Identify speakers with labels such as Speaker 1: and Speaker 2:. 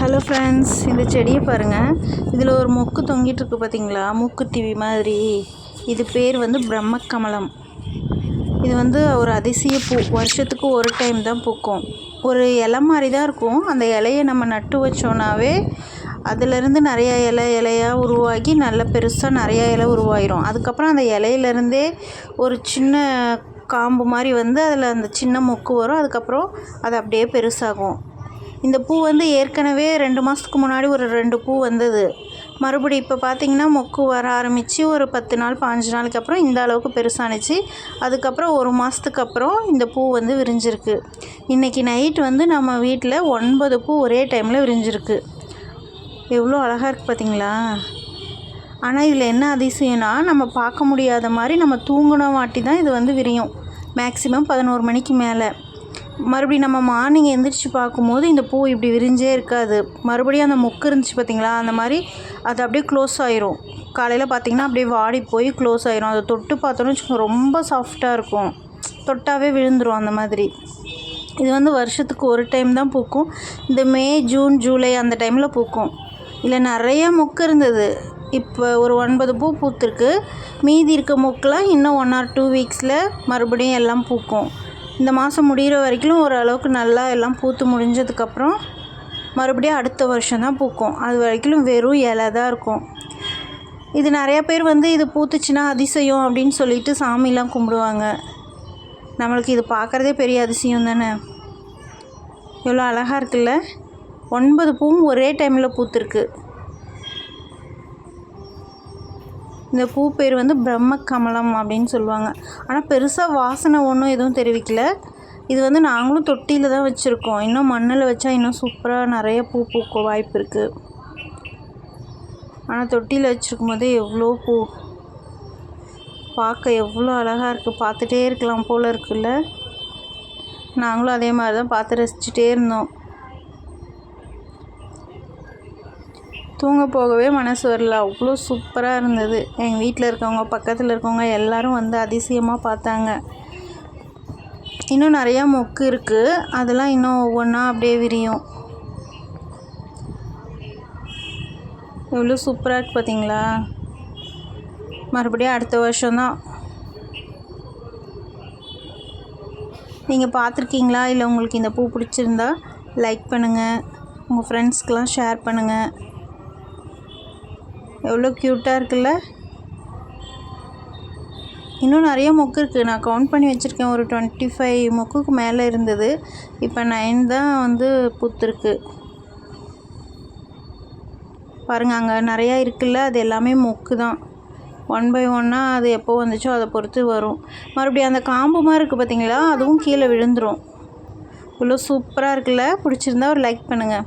Speaker 1: Hello friends இந்த செடியை பாருங்கள் இதில் ஒரு மொக்கு தொங்கிட்டு இருக்கு பார்த்தீங்களா மூக்குத்திவி மாதிரி. இது பேர் வந்து பிரம்மக்கமலம். இது வந்து ஒரு அதிசய பூ. வருஷத்துக்கு ஒரு டைம் தான் பூக்கும். ஒரு இலை மாதிரி தான் இருக்கும். அந்த இலையை நம்ம நட்டு வச்சோன்னாவே அதுலேருந்து நிறையா இலை இலையாக உருவாகி நல்ல பெருசாக நிறையா இலை உருவாயிரும். அதுக்கப்புறம் அந்த இலையிலேருந்தே ஒரு சின்ன காம்பு மாதிரி வந்து அதில் அந்த சின்ன மொக்கு வரும். அதுக்கப்புறம் அது அப்படியே பெருசாகும். இந்த பூ வந்து ஏற்கனவே ரெண்டு மாதத்துக்கு முன்னாடி ஒரு ரெண்டு பூ வந்தது. மறுபடி இப்போ பார்த்திங்கன்னா மொக்கு வர ஆரம்பித்து ஒரு பத்து நாள் பாஞ்சு நாளுக்கு அப்புறம் இந்த அளவுக்கு பெருசானுச்சு. அதுக்கப்புறம் ஒரு மாதத்துக்கு அப்புறம் இந்த பூ வந்து விரிஞ்சிருக்கு. இன்றைக்கி நைட் வந்து நம்ம வீட்டில் ஒன்பது பூ ஒரே டைமில் விரிஞ்சிருக்கு. எவ்வளோ அழகாக இருக்குது பார்த்தீங்களா ஆனால் இதில் என்ன அதிசயம்னா நம்ம பார்க்க முடியாத மாதிரி நம்ம தூங்கின வாட்டி தான் இது வந்து விரியும். மேக்ஸிமம் பதினோரு மணிக்கு மேலே. மறுபடியும் நம்ம மார்னிங் எந்திரிச்சு பார்க்கும்போது இந்த பூ இப்படி விரிஞ்சே இருக்காது. மறுபடியும் அந்த மொக்கு இருந்துச்சு பார்த்தீங்களா? அந்த மாதிரி அது அப்படியே க்ளோஸ் ஆயிரும். காலையில் பார்த்தீங்கன்னா அப்படியே வாடி போய் க்ளோஸ் ஆயிரும். அதை தொட்டு பார்த்தோன்னு வச்சுக்கோங்க ரொம்ப சாஃப்டாக இருக்கும். தொட்டாவே விழுந்துடும் அந்த மாதிரி. இது வந்து வருஷத்துக்கு ஒரு டைம் தான் பூக்கும். இந்த மே ஜூன் ஜூலை அந்த டைமில் பூக்கும். இல்லை நிறைய மொக்கு இருந்தது. இப்போ ஒரு ஒன்பது பூ பூத்துருக்கு. மீதி இருக்க மொக்கெலாம் இன்னும் ஒன் ஆர் டூ வீக்ஸில் மறுபடியும் எல்லாம் பூக்கும். இந்த மாதம் முடிகிற வரைக்கும் ஓரளவுக்கு நல்லா எல்லாம் பூத்து முடிஞ்சதுக்கப்புறம் மறுபடியும் அடுத்த வருஷம் தான் பூக்கும். அது வரைக்கும் வெறும் இலை தான் இருக்கும். இது நிறையா பேர் வந்து இது பூத்துச்சுன்னா அதிசயம் அப்படின்னு சொல்லிட்டு சாமிலாம் கும்பிடுவாங்க. நம்மளுக்கு இது பார்க்குறதே பெரிய அதிசயம் தானே? எவ்வளோ அழகாக இருக்குல்ல? ஒன்பது பூவும் ஒரே டைமில் பூத்துருக்கு. இந்த பூ பேர் வந்து பிரம்ம கமலம் அப்படின்னு சொல்லுவாங்க. ஆனால் பெருசாக வாசனை ஒன்றும் எதுவும் தெரிவிக்கல. இது வந்து நாங்களும் தொட்டியில் தான் வச்சுருக்கோம். இன்னும் மண்ணில் வச்சா இன்னும் சூப்பராக நிறைய பூ பூக்க வாய்ப்பு இருக்குது ஆனால் தொட்டியில் வச்சுருக்கும் போதே எவ்வளோ பூ. பார்க்க எவ்வளோ அழகாக இருக்குது பார்த்துட்டே இருக்கலாம் போல் இருக்குல்ல. நாங்களும் அதே மாதிரி தான் பார்த்து ரசிச்சுட்டே இருந்தோம். தூங்க போகவே மனசு வரல. அவ்வளோ சூப்பராக இருந்தது. எங்கள் வீட்டில் இருக்கவங்க பக்கத்தில் இருக்கவங்க எல்லோரும் வந்து அதிசயமாக பார்த்தாங்க. இன்னும் நிறையா மொக்கு இருக்குது அதெல்லாம் இன்னும் ஒவ்வொன்றா அப்படியே விரியும். எவ்வளோ சூப்பராக இருக்குது பார்த்தீங்களா மறுபடியும் அடுத்த வருஷம்தான். நீங்கள் பார்த்துருக்கீங்களா? இல்லை உங்களுக்கு இந்த பூ பிடிச்சிருந்தா லைக் பண்ணுங்கள் உங்கள் ஃப்ரெண்ட்ஸ்க்கெலாம் ஷேர் பண்ணுங்கள் எவ்வளோ க்யூட்டாக இருக்குல்ல? இன்னும் நிறைய மொக்கு இருக்குது நான் கவுண்ட் பண்ணி வச்சுருக்கேன். ஒரு டுவெண்ட்டி ஃபைவ் மொக்குக்கு மேலே இருந்தது. இப்போ நைன் தான் வந்து பூத்துருக்கு பாருங்கள் அங்கே நிறையா இருக்குல்ல? அது எல்லாமே மொக்கு தான் ஒன் பை ஒன்னாக அது எப்போ வந்துச்சோ அதை பொறுத்து வரும். மறுபடியும் அந்த காம்பு மாதிரி இருக்குது பார்த்தீங்களா அதுவும் கீழே விழுந்துடும் இவ்வளோ சூப்பராக இருக்குல்ல? பிடிச்சிருந்தா ஒரு லைக் பண்ணுங்கள்